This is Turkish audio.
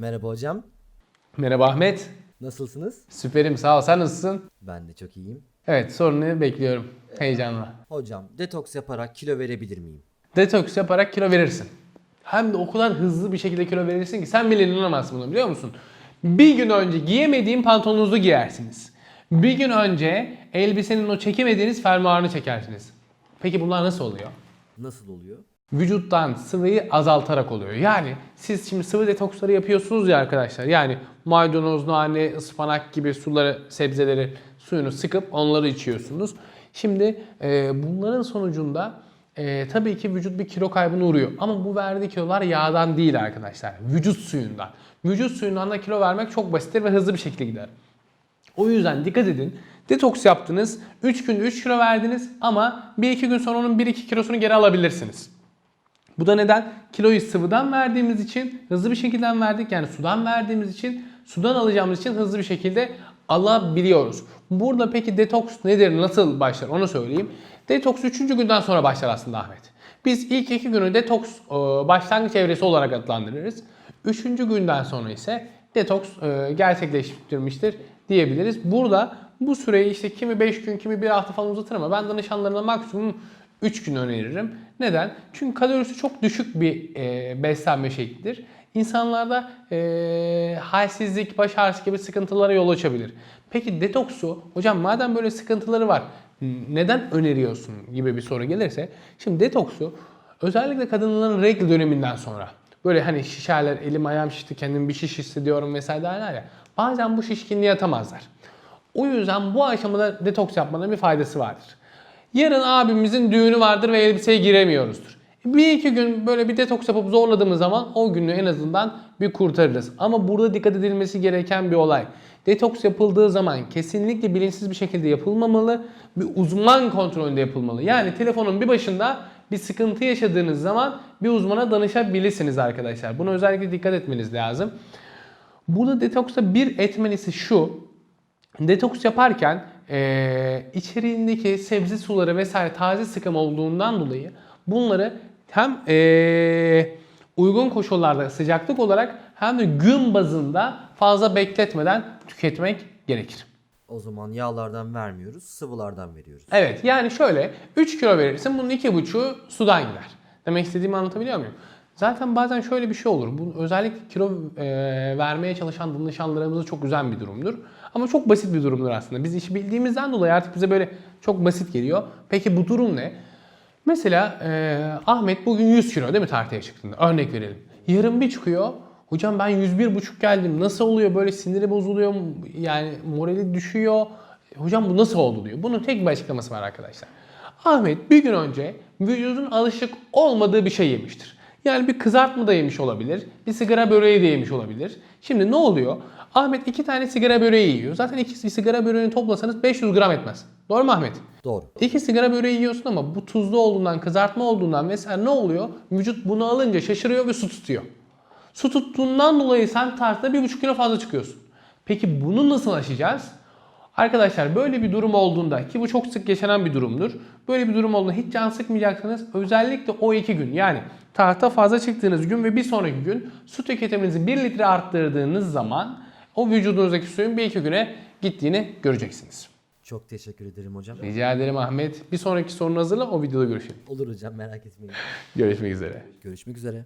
Merhaba hocam. Merhaba Ahmet. Nasılsınız? Süperim sağ ol. Sen nasılsın? Ben de çok iyiyim. Evet sorunu bekliyorum. Heyecanla. Hocam detoks yaparak kilo verebilir miyim? Detoks yaparak kilo verirsin. Hem de o kadar hızlı bir şekilde kilo verirsin ki sen bile inanamazsın buna biliyor musun? Bir gün önce giyemediğin pantolonunuzu giyersiniz. Bir gün önce elbisenin o çekemediğiniz fermuarını çekersiniz. Peki bunlar nasıl oluyor? Nasıl oluyor? Vücuttan sıvıyı azaltarak oluyor. Yani siz şimdi sıvı detoksları yapıyorsunuz ya arkadaşlar. Yani maydanoz, nane, ıspanak gibi suları, sebzeleri suyunu sıkıp onları içiyorsunuz. Şimdi e, bunların sonucunda e, tabii ki vücut bir kilo kaybına uğruyor. Ama bu verdiği kilolar yağdan değil arkadaşlar. Vücut suyundan. Vücut suyundan da kilo vermek çok basittir ve hızlı bir şekilde gider. O yüzden dikkat edin. Detoks yaptınız. 3 günde 3 kilo verdiniz ama 1-2 gün sonra onun 1-2 kilosunu geri alabilirsiniz. Bu da neden? Kiloyu sıvıdan verdiğimiz için hızlı bir şekilde verdik. Yani sudan verdiğimiz için sudan alacağımız için hızlı bir şekilde alabiliyoruz. Burada peki detoks nedir? Nasıl başlar? Onu söyleyeyim. Detoks 3. günden sonra başlar aslında Ahmet. Biz ilk 2 günü detoks e, başlangıç evresi olarak adlandırırız. 3. günden sonra ise detoks e, gerçekleştirmiştir diyebiliriz. Burada bu süreyi işte kimi 5 gün kimi 1 hafta falan uzatır ama ben danışanlarına maksimum 3 gün öneririm. Neden? Çünkü kalorisi çok düşük bir e, beslenme şeklidir. İnsanlarda e, halsizlik, baş ağrısı gibi sıkıntılara yol açabilir. Peki detoksu, hocam madem böyle sıkıntıları var neden öneriyorsun gibi bir soru gelirse. Şimdi detoksu özellikle kadınların regl döneminden sonra böyle hani şişerler, elim ayağım şişti, kendimi bir şiş hissediyorum vesaire derler ya. Bazen bu şişkinliği atamazlar. O yüzden bu aşamada detoks yapmanın bir faydası vardır. Yarın abimizin düğünü vardır ve elbiseye giremiyoruzdur. Bir iki gün böyle bir detoks yapıp zorladığımız zaman o günü en azından bir kurtarırız. Ama burada dikkat edilmesi gereken bir olay. Detoks yapıldığı zaman kesinlikle bilinçsiz bir şekilde yapılmamalı. Bir uzman kontrolünde yapılmalı. Yani telefonun bir başında bir sıkıntı yaşadığınız zaman bir uzmana danışabilirsiniz arkadaşlar. Buna özellikle dikkat etmeniz lazım. Burada detoksta bir etmenisi şu. Detoks yaparken e, içeriğindeki sebze suları vesaire taze sıkım olduğundan dolayı bunları hem e, uygun koşullarda sıcaklık olarak hem de gün bazında fazla bekletmeden tüketmek gerekir. O zaman yağlardan vermiyoruz, sıvılardan veriyoruz. Evet yani şöyle 3 kilo verirsin bunun 2,5'u sudan gider. Demek istediğimi anlatabiliyor muyum? Zaten bazen şöyle bir şey olur. Bu özellikle kilo e, vermeye çalışan danışanlarımıza çok güzel bir durumdur. Ama çok basit bir durumdur aslında. Biz işi bildiğimizden dolayı artık bize böyle çok basit geliyor. Peki bu durum ne? Mesela e, Ahmet bugün 100 kilo değil mi tartıya çıktığında? Örnek verelim. Yarın bir çıkıyor. Hocam ben 101,5 geldim. Nasıl oluyor? Böyle siniri bozuluyor. Yani morali düşüyor. Hocam bu nasıl oldu diyor. Bunun tek bir açıklaması var arkadaşlar. Ahmet bir gün önce vücudun alışık olmadığı bir şey yemiştir. Yani bir kızartma da yemiş olabilir. Bir sigara böreği de yemiş olabilir. Şimdi ne oluyor? Ahmet iki tane sigara böreği yiyor. Zaten iki sigara böreğini toplasanız 500 gram etmez. Doğru mu Ahmet? Doğru. İki sigara böreği yiyorsun ama bu tuzlu olduğundan, kızartma olduğundan vesaire ne oluyor? Vücut bunu alınca şaşırıyor ve su tutuyor. Su tuttuğundan dolayı sen tartıda 1,5 kilo fazla çıkıyorsun. Peki bunu nasıl aşacağız? Arkadaşlar böyle bir durum olduğunda ki bu çok sık yaşanan bir durumdur. Böyle bir durum olduğunda hiç can sıkmayacaksınız. Özellikle o iki gün yani tahta fazla çıktığınız gün ve bir sonraki gün su tüketiminizi 1 litre arttırdığınız zaman o vücudunuzdaki suyun bir iki güne gittiğini göreceksiniz. Çok teşekkür ederim hocam. Rica ederim Ahmet. Bir sonraki sorunu hazırla o videoda görüşelim. Olur hocam merak etmeyin. Görüşmek üzere. Görüşmek üzere.